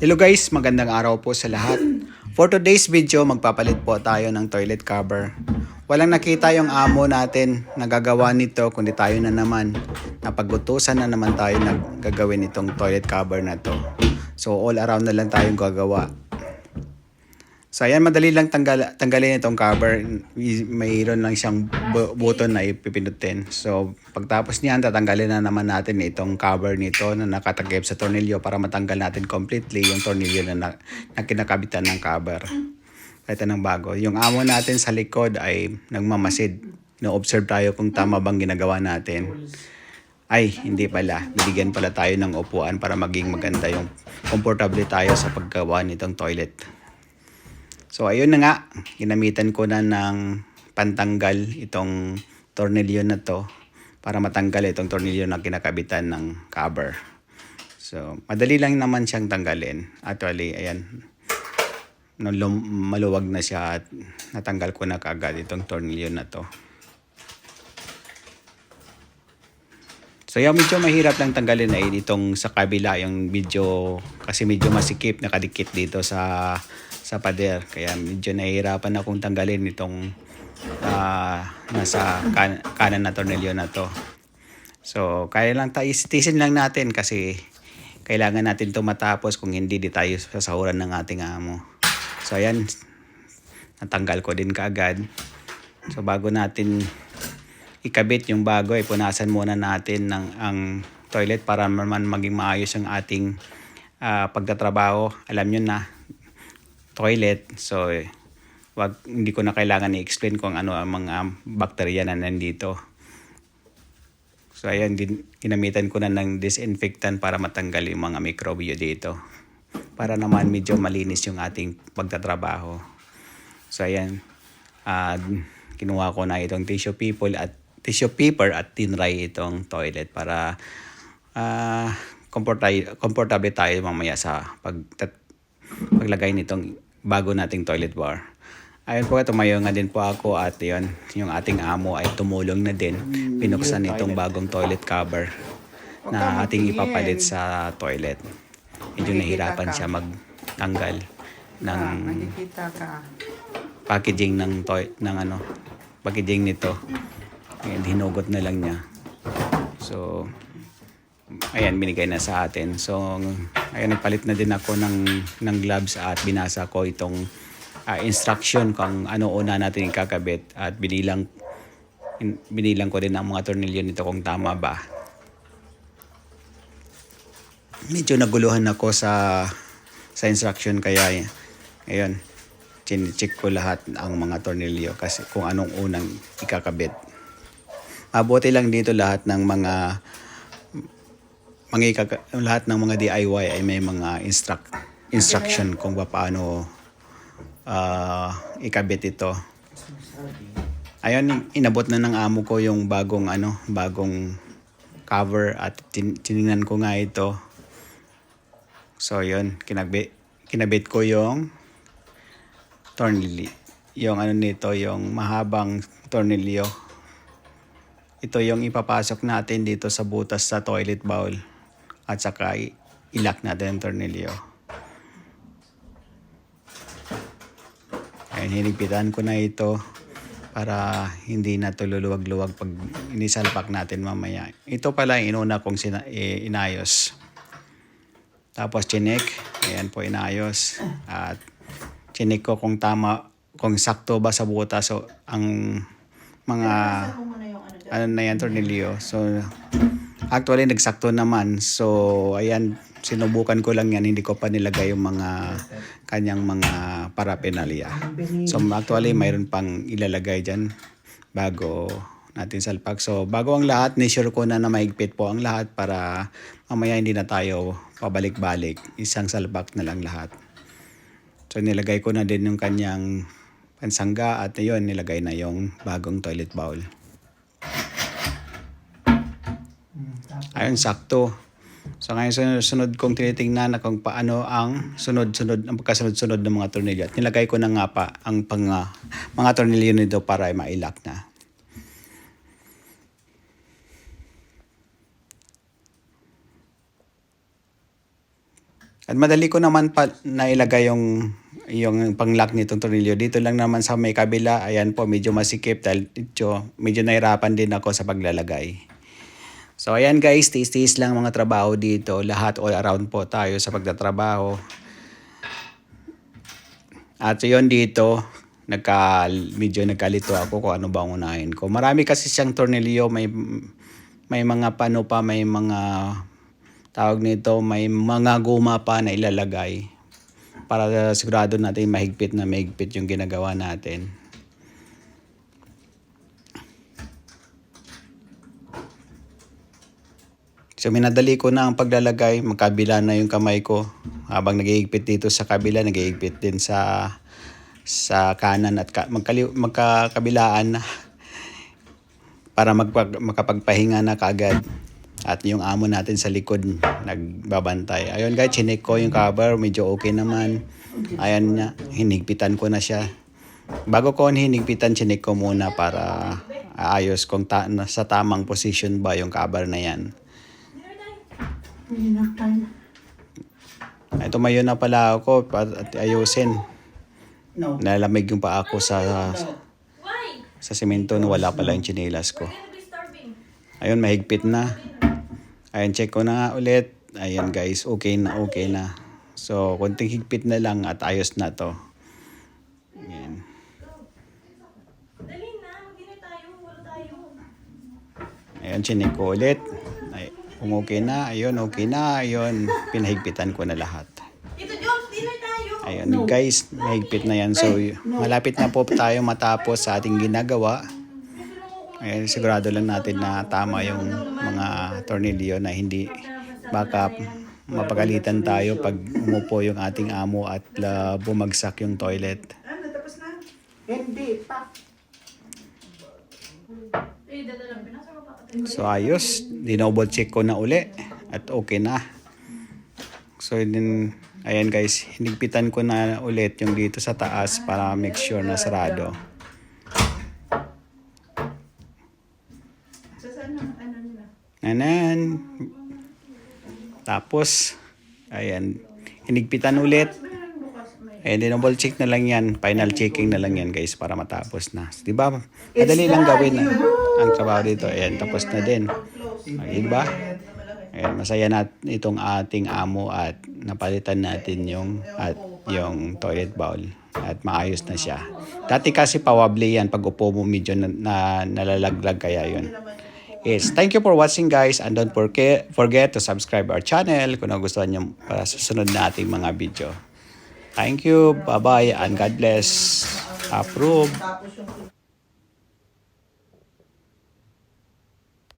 Hello guys, magandang araw po sa lahat. For today's video, magpapalit po tayo ng toilet cover. Walang nakita yung amo natin na gagawa nito, kundi tayo na naman. Napagutusan na naman tayo na gagawin itong toilet cover na to. So all around na lang tayong gagawa. So ayan, madali lang tanggal, tanggalin itong cover. Mayroon lang siyang bu- button na ipipindutin. So pagtapos niyan, tatanggalin na naman natin itong cover nito na nakatakip sa tornilyo para matanggal natin completely yung tornilyo na, na, na kinakabitan ng cover. Ito ng bago. Yung amo natin sa likod ay nagmamasid. No-observe tayo kung tama bang ginagawa natin. Ay, hindi pala. Bibigyan pala tayo ng upuan para maging maganda yung komportable tayo sa paggawa nitong toilet. So ayun na nga, ginamitan ko na ng pantanggal itong tornilyo na to para matanggal itong tornilyo na kinakabitan ng cover. So madali lang naman siyang tanggalin. Actually, ayan, maluwag na siya at natanggal ko na kaagad itong tornilyo na to. So yung medyo mahirap lang tanggalin ay itong sa kabila yung medyo kasi medyo masikip nakadikit dito sa sa pader kaya medyo nahihirapan akong tanggalin itong ah, nasa kan- kanan na tornilyo na to. So kaya lang tayo tisin lang natin kasi kailangan natin to matapos kung hindi di tayo sasahuran ng ating amo. So ayan natanggal ko din kaagad. So bago natin ikabit yung bago, ay punasan muna natin ng ang toilet para naman maging maayos ang ating ah, pagtatrabaho. Alam nyo na, toilet. So, eh, wag, hindi ko na kailangan i-explain kung ano ang mga bakterya na nandito. So, ayan, din, ginamitan ko na ng disinfectant para matanggal yung mga mikrobyo dito. Para naman medyo malinis yung ating pagtatrabaho. So, ayan, ah, kinuha ko na itong tissue people at tissue paper at tinray itong toilet para ah komportable komportable tayo mamaya sa pag paglagay nitong bago nating toilet bar. Ayun po, tumayo nga din po ako at yun, yung ating amo ay tumulong na din. Pinuksan itong bagong toilet cover na ating ipapalit sa toilet. Medyo nahirapan siya magtanggal ng ka. packaging ng toy ng ano packaging nito Ayan, hinugot na lang niya. So ayan binigay na sa atin. So ayan nagpalit na din ako ng ng gloves at binasa ko itong ah, instruction kung ano una natin ikakabit. At binilang in- binilang ko din ang mga tornilyo nito kung tama ba. Medyo naguluhan ako sa sa instruction kaya ayun chinecheck ko lahat ang mga tornilyo kasi kung anong unang ikakabit. Mabuti lang dito lahat ng mga mga ikaka- lahat ng mga DIY ay may mga instruct instruction kung paano ah, ikabit ito. Ayun, inabot na ng amo ko yung bagong ano, bagong cover at tin- tiningnan ko nga ito. So, yun, kinabit, kinabit ko yung tornilyo. Yung ano nito, yung mahabang tornilyo. Ito yung ipapasok natin dito sa butas sa toilet bowl. At saka ilak natin ang tornilyo. Ayun, hinipitan ko na ito para hindi na to luluwag-luwag pag inisalpak natin mamaya. Ito pala inuna kong sina- i- inayos. Tapos chinek, ayan po inayos. At chinek ko kung tama, kung sakto ba sa butas so, ang mga ano na yan, tornilyo. So, actually, nagsakto naman. So, ayan, sinubukan ko lang yan. Hindi ko pa nilagay yung mga kanyang mga paraphernalia. So, actually, mayroon pang ilalagay dyan bago natin salpak. So, bago ang lahat, ni-sure ko na na maigpit po ang lahat para mamaya hindi na tayo pabalik-balik. Isang salpak na lang lahat. So, nilagay ko na din yung kanyang pansangga at yun, nilagay na yung bagong toilet bowl. Ayun, sakto. So ngayon sunod, sunod kong tinitingnan na kung paano ang sunod-sunod, ang pagkasunod-sunod ng mga tornilyo. At nilagay ko na nga pa ang pang, ah, mga tornilyo nito para ay mailak na. At madali ko naman pa nailagay yung yung pang-lock nitong tornilyo. Dito lang naman sa may kabila. Ayan po, medyo masikip dahil medyo, medyo nahirapan din ako sa paglalagay. So ayan guys, tiis-tiis lang mga trabaho dito. Lahat all around po tayo sa pagtatrabaho. At yun dito, nagka, medyo nagkalito ako kung ano ba ang unahin ko. Marami kasi siyang tornilyo, may, may mga pano pa, may mga tawag nito, may mga guma pa na ilalagay para sigurado natin mahigpit na mahigpit yung ginagawa natin. So minadali ko na ang paglalagay, magkabila na yung kamay ko. Habang nagihigpit dito sa kabila, nagihigpit din sa sa kanan at ka, magkali, magkakabilaan na para magpag, makapagpahinga na kagad. At yung amo natin sa likod nagbabantay. Ayun guys, chinek ko yung cover, medyo okay naman. Ayan niya, hinigpitan ko na siya. Bago ko hinigpitan, chinek ko muna para aayos kung ta- sa tamang position ba yung cover na yan. Ay, tumayo na pala ako at ayusin. No. Nalamig yung pa ako sa Why? sa semento na wala pala yung chinelas ko. Ayun, mahigpit na. Ayun, check ko na nga ulit. Ayun guys, okay na, okay na. So, konting higpit na lang at ayos na to. Ayan. Tayo. Tayo. Ayun, chinik ko ulit. Kung okay na, ayun, okay na. Ayun, pinahigpitan ko na lahat. Tito Jones, dinner tayo. Ayun guys, mahigpit na yan. So, malapit na po tayo matapos sa ating ginagawa. Ayun, sigurado lang natin na tama yung mga tornilyo na hindi baka mapagalitan tayo pag umupo yung ating amo at la, bumagsak yung toilet. Ano, tapos na? Hindi pa. Eh, dadalang pinasa ko pa. So ayos, dinoble check ko na uli at okay na. So din, ayan guys, hinigpitan ko na ulit yung dito sa taas para make sure na sarado. Anan. Tapos, ayan, hinigpitan ulit. Eh, dinoble check na lang yan. Final checking na lang yan guys para matapos na. Di ba? Madali lang gawin na ang trabaho dito. Ayan, tapos na din. Ay, Diba? Ayan, masaya na itong ating amo at napalitan natin yung at yung toilet bowl at maayos na siya. Dati kasi pawabli yan pag upo mo medyo na, na nalalaglag kaya yun. Yes, thank you for watching guys and don't forget, to subscribe our channel kung nagustuhan nyo para susunod na ating mga video. Thank you, bye-bye and God bless. Approve.